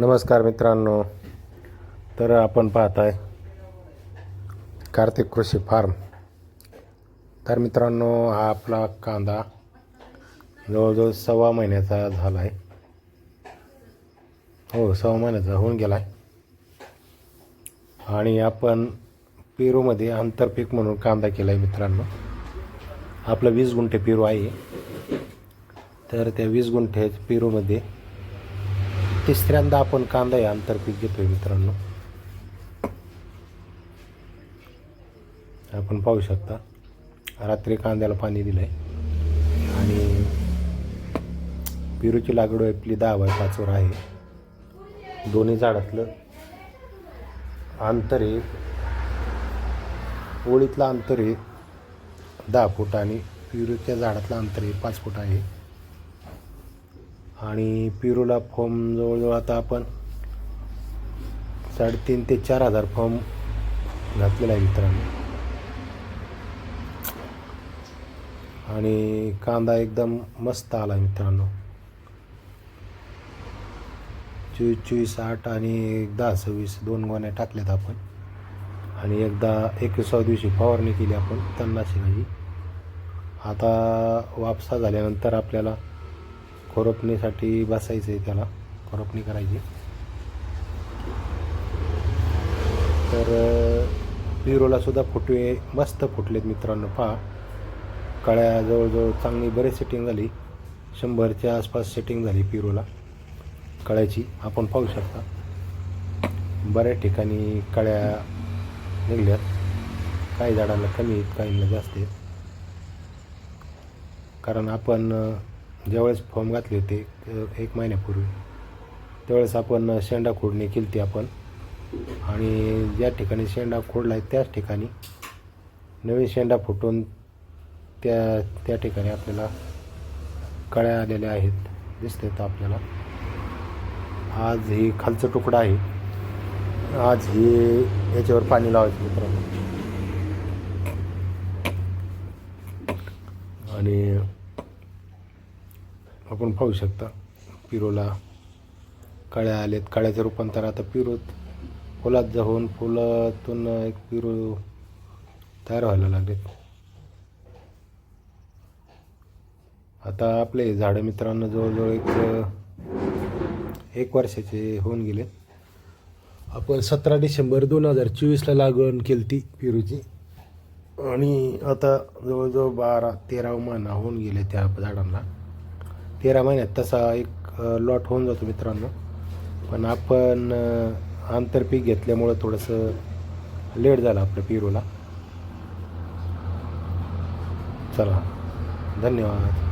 नमस्कार मित्रांनो. तर आपण पाहत आहे कार्तिक कृषी फार्म. तर मित्रांनो हा आपला कांदा जवळजवळ सव्वा महिन्याचा झाला आहे हो सव्वा महिन्याचा होऊन गेला आहे आणि आपण पेरूमध्ये आंतरपीक म्हणून कांदा केला आहे मित्रांनो. आपलं वीस गुंठे पेरू आहे. तर त्या वीस गुंठे पेरूमध्ये तिसऱ्यांदा आपण कांदा हे आंतरपीक घेतोय मित्रांनो. आपण पाहू शकता रात्री कांद्याला पाणी दिलंय. आणि पेरूची लागवड आपली दहा बाय पाचवर आहे. दोन्ही झाडातलं अंतर आहे ओळीतलं अंतर आहे दहा फूट आणि पेरूच्या झाडातलं अंतर आहे पाच फूट आहे. आणि पिरूला फॉर्म जवळजवळ आता आपण साडेतीन ते चार हजार फॉर्म घातलेला आहे मित्रांनो. आणि कांदा एकदम मस्त आला आहे मित्रांनो. चोवीस चोवीस आठ आणि दहा सव्वीस दोन गोण्या टाकल्यात आपण. आणि एकदा एकविसाव्या दिवशी फवारणी केली आपण तणनाशकाची आता वापसा झाल्यानंतर आपल्याला खोरपणीसाठी बसायचं आहे त्याला खोरपणी करायची. तर पिरोला सुद्धा फुटवे मस्त फुटलेत मित्रांनो पहा. कळ्या जवळजवळ चांगली बरेच सेटिंग झाली. शंभरच्या आसपास सेटिंग झाली पिरोला कळ्याची आपण पाहू शकता. बऱ्याच ठिकाणी कळ्या निघल्यात. काही झाडांना कमी आहेत काहींना जास्त आहेत. कारण आपण ज्यावेळेस फॉर्म घातले होते एक महिन्यापूर्वी त्यावेळेस आपण शेंडा खोडणी केली ती आपण. आणि ज्या ठिकाणी शेंडा खोडला आहे त्याच ठिकाणी नवीन शेंडा फुटून त्या त्या ठिकाणी आपल्याला कळ्या आलेल्या आहेत दिसतात आपल्याला. आज ही खालचा तुकडा आहे. आज ही याच्यावर पाणी लावायचं मित्रांनो. आणि आपण पाहू शकता. पिरोला काळ्या आलेत. काळ्याचं रूपांतर आता पिरोत फुलात जाऊन फुलातून एक पिरो तयार व्हायला लागलेत. आता आपले झाडं मित्रांनो जवळजवळ एक एक वर्षाचे होऊन गेले. आपण सतरा डिसेंबर दोन हजार चोवीसला लागवण केली ती पेरूची. आणि आता जवळजवळ बारा तेरा महिना होऊन गेले त्या झाडांना. तेरा महिन्यात तसा एक लॉट होऊन जातो मित्रांनो. पण आपण आंतरपीक घेतल्यामुळं थोडंसं लेट झालं आपलं पेरूला. चला. धन्यवाद.